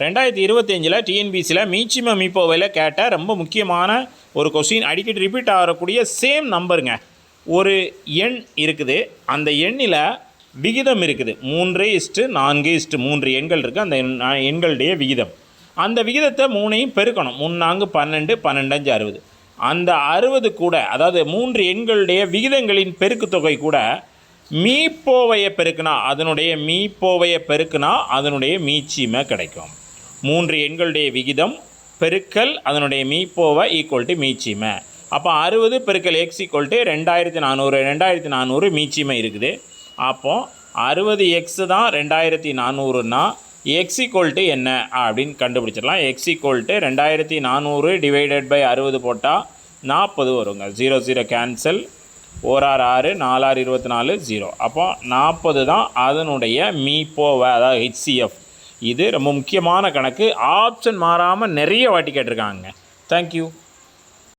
ரெண்டாயிரத்தி இருபத்தஞ்சில் டிஎன்பிசியில் மீச்சிம மீப்போவையில் கேட்ட ரொம்ப முக்கியமான ஒரு கொஸ்டின் அடிக்கடி ரிப்பீட் ஆகக்கூடிய சேம் நம்பருங்க ஒரு எண் இருக்குது. அந்த எண்ணில் விகிதம் இருக்குது. மூன்று இஸ்ட்டு நான்கு இஸ்ட்டு மூன்று எண்கள் இருக்குது அந்த எண்- எண்களுடைய விகிதம். அந்த விகிதத்தை மூணையும் பெருக்கணும். மூணு நான்கு பன்னெண்டு பன்னெண்டஞ்சு அறுபது. அந்த அறுபது கூட அதாவது மூன்று எண்களுடைய விகிதங்களின் பெருக்குத்தொகை கூட மீப்போவையை பெருக்குனா அதனுடைய மீப்போவையை பெருக்குனா அதனுடைய மீச்சிமை கிடைக்கும். மூன்று எண்களுடைய விகிதம் பெருக்கல் அதனுடைய மீப்போவை ஈக்குவல் டு மீச்சிமை அப்போ அறுபது பெருக்கல் எக்ஸ் ஈக்குவல் டு ரெண்டாயிரத்தி நானூறு ரெண்டாயிரத்தி நானூறு மீச்சிமை இருக்குது. அப்போது அறுபது எக்ஸ் தான் ரெண்டாயிரத்தி நானூறுனா எக்ஸ் ஈக்குவல் டு என்ன? அப்படின்னு கண்டுபிடிச்சிடலாம். எக்ஸ் ஈக்குவல் டு ரெண்டாயிரத்தி நானூறு டிவைடட் பை அறுபது போட்டால் நாற்பது வருங்க. ஜீரோ ஜீரோ கேன்சல் ஓராறு ஆறு நாலாறு இருபத்தி நாலு ஜீரோ அப்போ நாற்பது தான் அதனுடைய மீப்போவை அதாவது ஹெச்சிஎஃப் இது ரொம்ப முக்கியமான கணக்கு. ஆப்ஷன் மாறாமல் நிறைய வாட்டி கேட்டிருக்காங்க. தேங்க்யூ